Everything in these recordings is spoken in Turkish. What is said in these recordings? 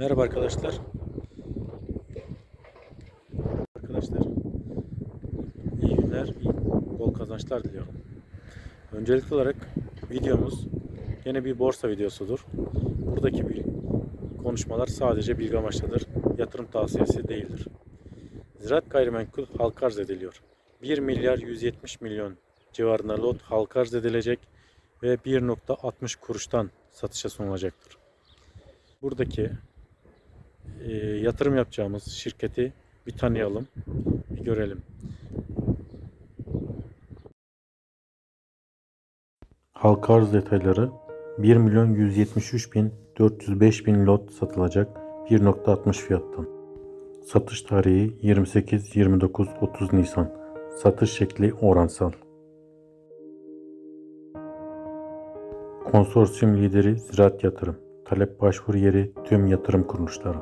Merhaba arkadaşlar. Arkadaşlar iyi günler, iyi, bol kazançlar diliyorum. Öncelikli olarak videomuz yine bir borsa videosudur. Buradaki bir konuşmalar sadece bilgi amaçlıdır. Yatırım tavsiyesi değildir. Ziraat gayrimenkul halka arz ediliyor. 1 milyar 170 milyon civarında lot halka arz edilecek ve 1.60 kuruştan satışa sunulacaktır. Buradaki e, yatırım yapacağımız şirketi bir tanıyalım, bir görelim. Halka arz detayları 1 milyon 173 bin 405 bin lot satılacak 1.60 fiyattan. Satış tarihi 28, 29, 30 Nisan. Satış şekli oransal. Konsorsiyum lideri Ziraat Yatırım. Talep başvuru yeri tüm yatırım kuruluşları.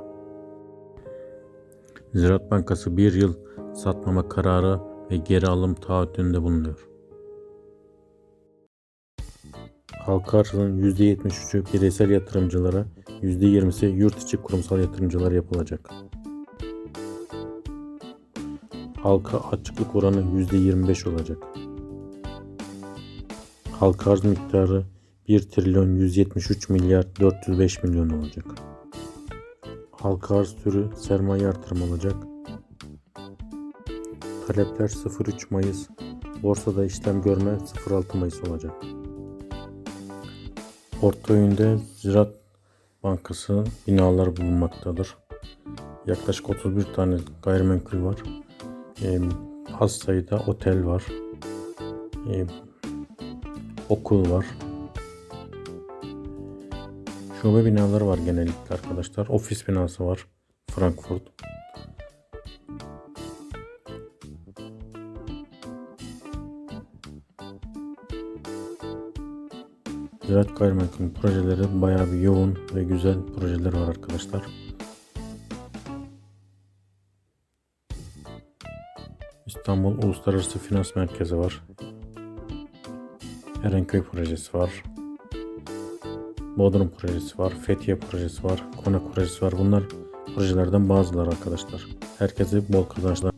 Ziraat Bankası bir yıl satmama kararı ve geri alım taahhütünde bulunuyor. Halka arzının %73'ü bireysel yatırımcılara, %20'si yurt içi kurumsal yatırımcılara yapılacak. Halka açıklık oranı %25 olacak. Halka arz miktarı 1 trilyon 173 milyar 405 milyon olacak. Halka arz türü sermaye artırım olacak. Talepler 03 Mayıs, borsada işlem görme 06 Mayıs olacak. Portföyünde Ziraat Bankası binalar bulunmaktadır. Yaklaşık 31 tane gayrimenkul var. Ee, az sayıda otel var. Ee, okul var. Şube binaları var genellikle arkadaşlar. Ofis binası var. Frankfurt. Ziraat gayrimenkul projeleri bayağı bir yoğun ve güzel projeler var arkadaşlar. İstanbul Uluslararası Finans Merkezi var. Erenköy projesi var. Bodrum projesi var. Fethiye projesi var. Konak projesi var. Bunlar projelerden bazıları arkadaşlar. Herkese bol kazançlar.